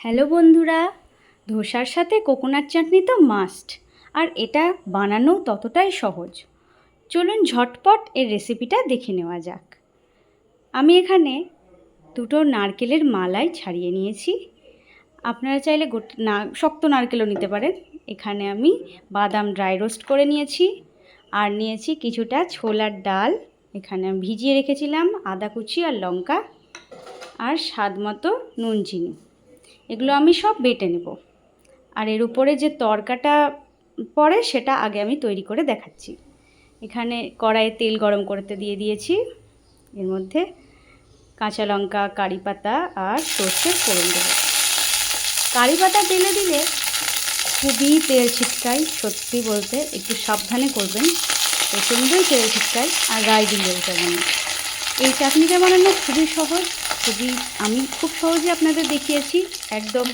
Hello বন্ধুরা, ধোসার সাথে coconut চাটনি তো মাস্ট আর এটা বানানো ততটাই সহজ। চলুন ঝটপট এর রেসিপিটা দেখে নেওয়া যাক। আমি এখানে দুটো নারকেলের মালাই ছাড়িয়ে নিয়েছি। আপনারা চাইলে না, শক্ত নারকেলও নিতে পারেন। এখানে আমি বাদাম ড্রাই রোস্ট করে নিয়েছি, আর নিয়েছি কিছুটা ছোলার ডাল। এখানে ভিজিয়ে রেখেছিলাম আদা কুচি আর লঙ্কা, আর স্বাদ মতো নুন চিনি। এগুলো আমি সব বেটে নেব। আর এর উপরে যে তরকাটা পড়ে, সেটা আগে আমি তৈরি করে দেখাচ্ছি। এখানে কড়াইয়ে তেল গরম করতে দিয়ে দিয়েছি। এর মধ্যে কাঁচা লঙ্কা, কারি পাতা আর সর্ষের ফোড়ন দেবো। কারি পাতা তেলে দিলে খুবই তেল ছিটকায়, সত্যি বলতে একটু সাবধানে করবেন। প্রচণ্ডই তেল ছিটকায় আর গায়ে দিয়ে যাবেন না এই চাটনিটা বানানো খুবই সহজ। খুবই আমি খুব সহজে আপনাদের দেখিয়েছি, একদম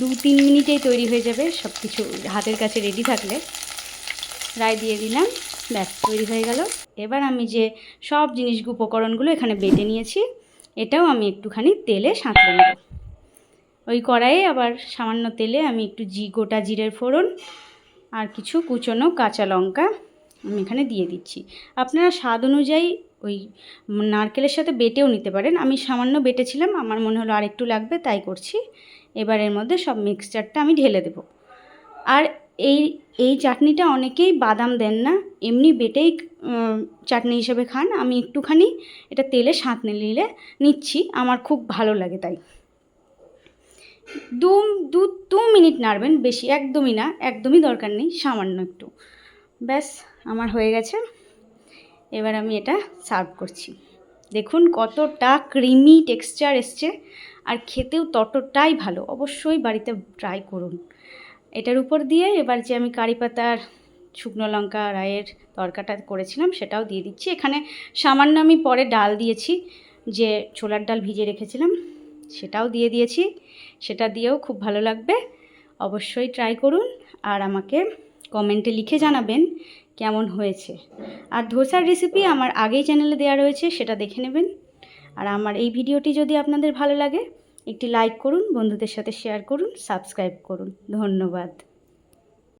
দু তিন মিনিটেই তৈরি হয়ে যাবে সব কিছু হাতের কাছে রেডি থাকলে। রায় দিয়ে দিলাম, ব্যাস, তৈরি হয়ে গেল। এবার আমি যে সব জিনিস উপকরণগুলো এখানে বেটে নিয়েছি, এটাও আমি একটুখানি তেলে সাঁতরে নেব। ওই কড়াইয়ে আবার সামান্য তেলে আমি একটু জি, গোটা জিরের ফোড়ন আর কিছু কুচনো কাঁচা লঙ্কা আমি এখানে দিয়ে দিচ্ছি। আপনারা স্বাদ অনুযায়ী ওই নারকেলের সাথে বেটেও নিতে পারেন। আমি সামান্য বেটেছিলাম, আমার মনে হলো আর একটু লাগবে, তাই করছি। এবার এর মধ্যে সব মিক্সচারটা আমি ঢেলে দেব। আর এই এই চাটনিটা অনেকেই বাদাম দেন না, এমনি বেটেই চাটনি হিসেবে খান। আমি একটুখানি এটা তেলে সাঁতনে নিলে নিচ্ছি, আমার খুব ভালো লাগে তাই। দু দু দু মিনিট নাড়বেন, বেশি একদমই না, একদমই দরকার নেই, সামান্য একটু। ব্যাস, আমার হয়ে গেছে। এবার আমি এটা সার্ভ করছি। দেখুন কতটা ক্রিমি টেক্সচার এসছে আর খেতেও ততটাই ভালো। অবশ্যই বাড়িতে ট্রাই করুন। এটার উপর দিয়ে এবার যে আমি কারি পাতার শুকনো লঙ্কা, রায়ের তরকাটা করেছিলাম সেটাও দিয়ে দিচ্ছি। এখানে সামান্য আমি পরে ডাল দিয়েছি, যে ছোলার ডাল ভিজে রেখেছিলাম সেটাও দিয়ে দিয়েছি। সেটা দিয়েও খুব ভালো লাগবে। অবশ্যই ট্রাই করুন। আর আমাকে কমেন্টে লিখে জানাবেন কেমন হয়েছে। আর ধোসার রেসিপি আমার আগেই চ্যানেলে দেওয়া রয়েছে, সেটা দেখে নেবেন। আর আমার এই ভিডিওটি যদি আপনাদের ভালো লাগে, একটি লাইক করুন, বন্ধুদের সাথে শেয়ার করুন সাবস্ক্রাইব করুন। ধন্যবাদ।